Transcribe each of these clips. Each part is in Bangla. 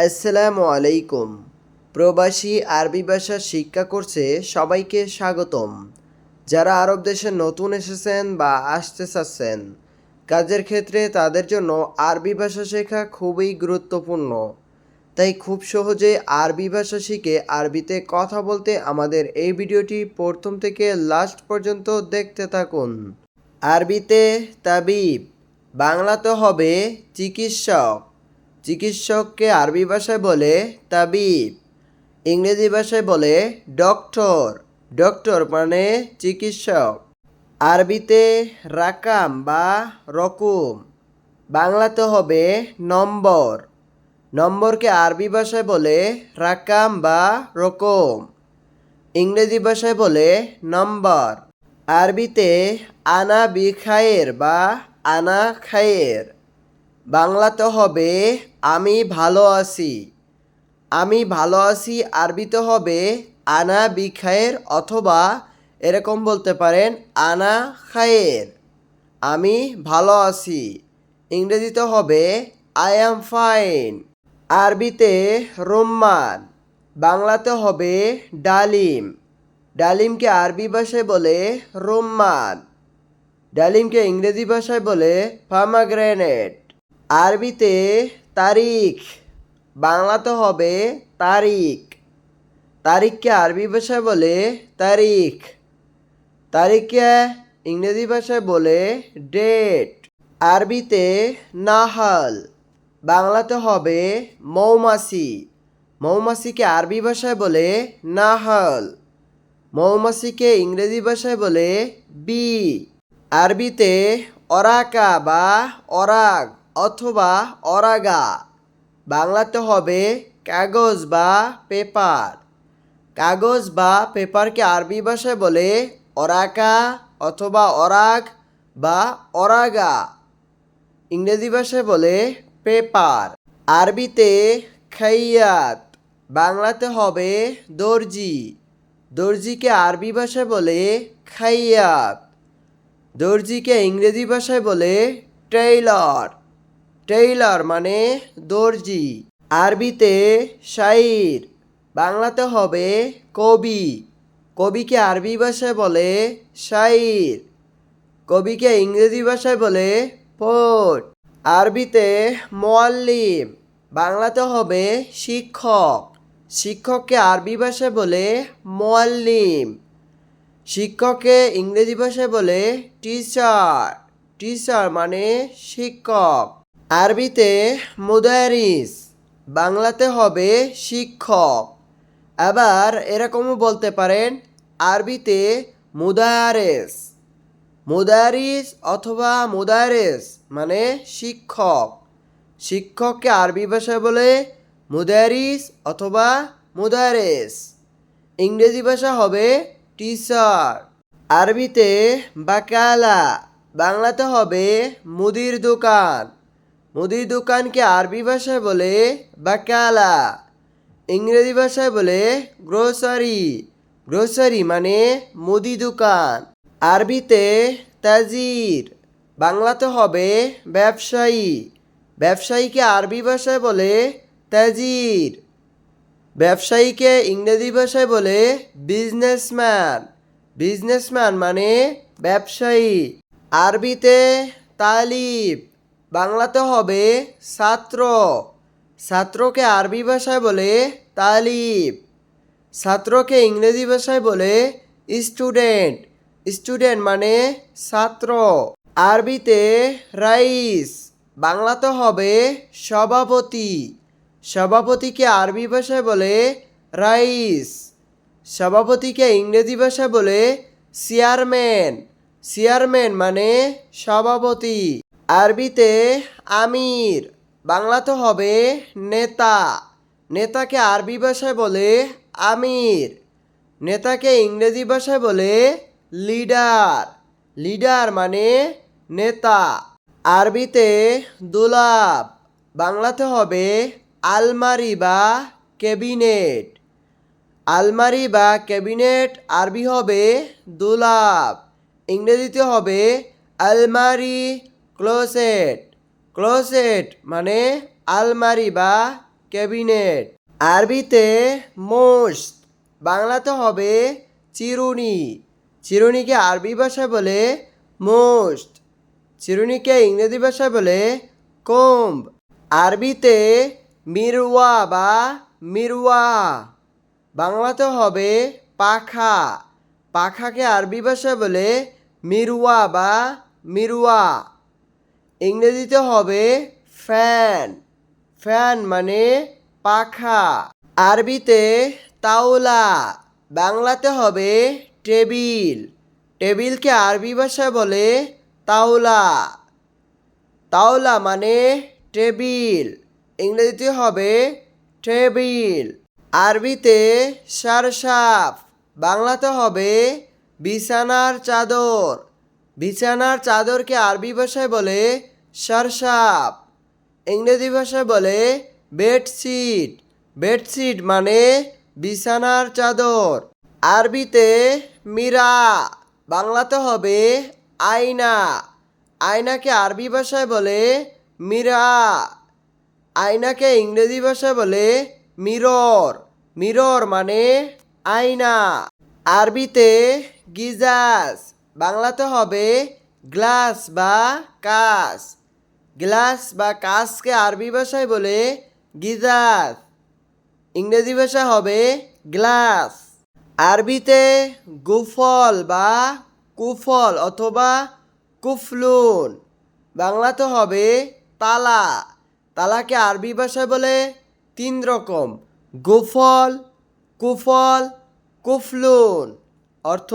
আসসালামু আলাইকুম। প্রবাসী আরবি ভাষা শিক্ষা করছে সবাইকে স্বাগতম। যারা আরব দেশে নতুন এসেছেন বা আসতে চাচ্ছেন, কাজের ক্ষেত্রে তাদের জন্য আরবি ভাষা শেখা খুবই গুরুত্বপূর্ণ। তাই খুব সহজে আরবি ভাষা শিখে আরবিতে কথা বলতে আমাদের এই ভিডিওটি প্রথম থেকে লাস্ট পর্যন্ত দেখতে থাকুন। আরবিতে তাবিব, বাংলাতে হবে চিকিৎসক। চিকিৎসককে আরবি ভাষায় বলে তাবিব, ইংরেজি ভাষায় বলে ডক্টর। ডক্টর মানে চিকিৎসক। আরবিতে রাকাম বা রকম, বাংলাতে হবে নম্বর। নম্বরকে আরবি ভাষায় বলে রাকাম বা রকম, ইংরেজি ভাষায় বলে নম্বর। আরবিতে আনা বিখায়ের বা আনা খায়ের। বাংলাতে হবে, আমি ভালো আছি। আমি ভালো আছি আরবিতে হবে, আনা বিখায়ের অথবা এরকম বলতে পারেন, আনা খায়ের। আমি ভালো আছি ইংরেজিতে হবে আই অ্যাম ফাইন আরবিতে রোম্মান বাংলাতে হবে, ডালিম। ডালিমকে আরবি ভাষায় বলে রোম্মান। ডালিমকে ইংরেজি ভাষায় বলে ফার্মাগ্রেনেট আরবিতে তারিখ বাংলাতে হবে তারিখ। তারিখকে আরবি ভাষায় বলে তারিখ। তারিখকে ইংরেজি ভাষায় বলে ডেট। আরবিতে নাহাল বাংলাতে হবে মৌমাছি। মৌমাছিকে আরবি ভাষায় বলে নাহাল। মৌমাছিকে ইংরেজি ভাষায় বলে বি। আরবিতে অরাকা বা অরাগ। অথবা অরাগা। বাংলাতে হবে কাগজ বা পেপার। কাগজ বা পেপারকে আরবি ভাষায় বলে অরাকা অথবা অরাগ বা অরাগা। ইংরেজি ভাষায় বলে পেপার। আরবিতে খাইয়াত বাংলাতে হবে দর্জি। দর্জিকে আরবি ভাষায় বলে খাইয়াত দর্জিকে ইংরেজি ভাষায় বলে টেইলর। টেইলর মানে দর্জি। আরবিতে শাইর, বাংলাতে হবে কবি। কবিকে আরবি ভাষায় বলে শাইর। কবিকে ইংরেজি ভাষায় বলে পোট। আরবিতে মোয়াল্লিম, বাংলাতে হবে শিক্ষক। শিক্ষককে আরবি ভাষায় বলে মোয়াল্লিম। শিক্ষককে ইংরেজি ভাষায় বলে টিচার। টিচার মানে শিক্ষক। আরবিতে মুদারিস, বাংলাতে হবে শিক্ষক। আবার এরকমও বলতে পারেন, আরবিতে মুদারেস। মুদারিস অথবা মুদারেস মানে শিক্ষক। শিক্ষককে আরবি ভাষায় বলে মুদারিস অথবা মুদারেস। ইংরেজি ভাষা হবে টিচার। আরবিতে বাকালা, বাংলাতে হবে মুদির দোকান। মুদির দোকানকে আরবি ভাষায় বলে বাকালা, ইংরেজি ভাষায় বলে গ্রোসারি। গ্রোসারি মানে মুদি দোকান। আরবিতে তাজির বাংলাতে হবে ব্যবসায়ী। ব্যবসায়ীকে আরবি ভাষায় বলে তাজির। ব্যবসায়ীকে ইংরেজি ভাষায় বলে বিজনেসম্যান। বিজনেসম্যান মানে ব্যবসায়ী। আরবিতে তালিব বাংলাতে হবে ছাত্র। ছাত্রকে আরবি ভাষায় বলে তালিব। ছাত্রকে ইংরেজি ভাষায় বলে স্টুডেন্ট। স্টুডেন্ট মানে ছাত্র। আরবিতে রাইস। বাংলাতে হবে সভাপতি। সভাপতিকে আরবি ভাষায় বলে রাইস। সভাপতিকে ইংরেজি ভাষায় বলে চেয়ারম্যান। চেয়ারম্যান মানে সভাপতি। আরবিতে আমির, বাংলাতে হবে নেতা। নেতাকে আরবি ভাষায় বলে আমির, নেতাকে ইংরেজি ভাষায় বলে লিডার। লিডার মানে নেতা। আরবিতে দুলাব, বাংলাতে হবে আলমারি বা ক্যাবিনেট। আলমারি বা ক্যাবিনেট আরবি হবে দুলাব, ইংরেজিতে হবে আলমারি। ক্লোসেট ক্লোসেট মানে আলমারি বা ক্যাবিনেট আরবিতে মোস্ট বাংলাতে হবে চিরুনি। চিরুনিকে আরবি ভাষায় বলে মোস্ট চিরুনিকে ইংরেজি ভাষায় বলে কোম্ব আরবিতে মিরওয়া বা মিরওয়া। বাংলাতে হবে পাখা। পাখাকে আরবি ভাষায় বলে মিরুয়া বা মিরওয়া। ইংরেজিতে হবে ফ্যান। ফ্যান মানে পাখা। আরবিতে তাওলা। বাংলাতে হবে টেবিল। টেবিলকে আরবি ভাষায় বলে তাওলা। তাওলা মানে টেবিল। ইংরেজিতে হবে টেবিল। আরবিতে সারসাফ। বাংলাতে হবে বিছানার চাদর। বিছানার চাদরকে আরবি ভাষায় বলে সারসাফ ইংরেজি ভাষায় বলে বেডশিট। বেডশিট মানে বিছানার চাদর। আরবিতে মীরা। বাংলাতে হবে আয়না। আয়নাকে আরবি ভাষায় বলে মীরা। আয়নাকে ইংরেজি ভাষায় বলে মিরর। মিরর মানে আয়না। আরবিতে গিজাস। বাংলাতে হবে গ্লাস বা কাস গ্লাস বা কাসকে আরবি ভাষায় বলে গিজাস ইংরেজি ভাষা হবে গ্লাস। আরবিতে গুফল বা কুফল অথবা কুফলুন। বাংলাতে হবে তালা। তালাকে আরবি ভাষায় বলে তিন রকম। গুফল, কুফল, কুফলুন। অর্থ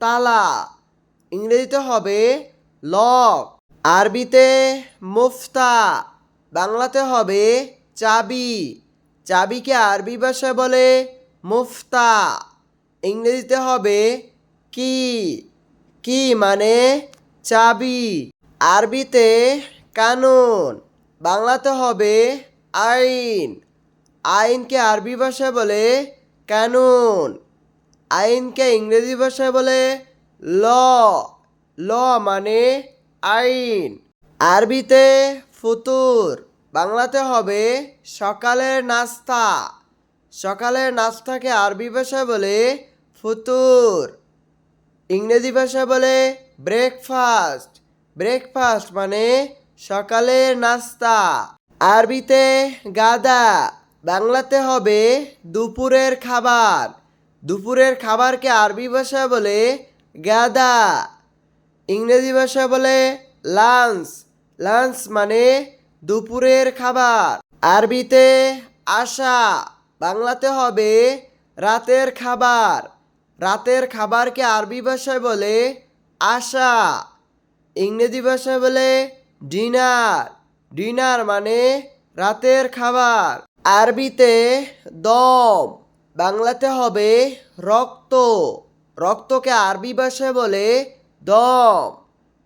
তালা। ইংরেজিতে হবে লক। আরবিতে মুফতা, বাংলাতে হবে চাবি। চাবিকে আরবি ভাষায় বলে মুফতা, ইংরেজিতে হবে কি? কি মানে চাবি? আরবিতে কানুন, বাংলাতে হবে আইন। আইনকে আরবি ভাষায় বলে কানুন। আইনকে ইংরেজি ভাষায় বলে ল। ল মানে আইন। আরবিতে ফুতুর, বাংলাতে হবে সকালের নাস্তা। সকালের নাস্তাকে আরবি ভাষায় বলে ফুতুর। ইংরেজি ভাষায় বলে ব্রেকফাস্ট ব্রেকফাস্ট মানে সকালের নাস্তা। আরবিতে গাদা, বাংলাতে হবে দুপুরের খাবার। দুপুরের খাবারকে আরবি ভাষায় বলে গাদা। ইংরেজি ভাষা বলে লাঞ্চ। লাঞ্চ মানে দুপুরের খাবার। আরবিতে আশা। বাংলাতে হবে রাতের খাবার। রাতের খাবারকে আরবি ভাষায় বলে আশা। ইংরেজি ভাষায় বলে ডিনার। ডিনার মানে রাতের খাবার। আরবিতে দম। বাংলাতে হবে রক্ত। রক্তকে আরবি ভাষায় বলে দম।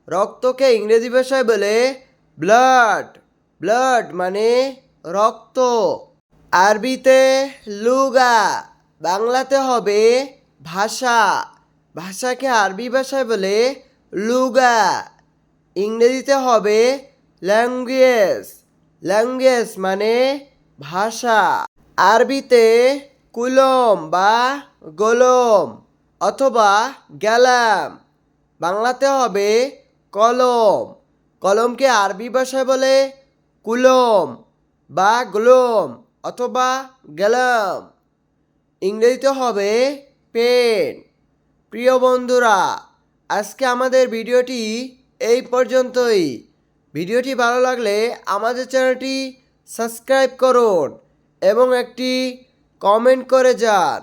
রক্তকে ইংরেজি ভাষায় বলে ব্লাড। ব্লাড মানে রক্ত। আরবিতে লুগা, বাংলাতে হবে ভাষা। ভাষাকে আরবি ভাষায় বলে লুগা। ইংরেজিতে হবে ল্যাঙ্গুয়েজ। ল্যাঙ্গুয়েজ মানে ভাষা। আরবিতে কুলম বা গোলম অথবা গ্যালাম। বাংলাতে হবে কলম। কলমকে আরবি ভাষায় বলে কুলম বা গ্লোম অথবা গ্যালাম ইংরেজিতে হবে পেন। প্রিয় বন্ধুরা, আজকে আমাদের ভিডিওটি এই পর্যন্তই। ভিডিওটি ভালো লাগলে আমাদের চ্যানেলটি সাবস্ক্রাইব করুন এবং একটি কমেন্ট করে যান।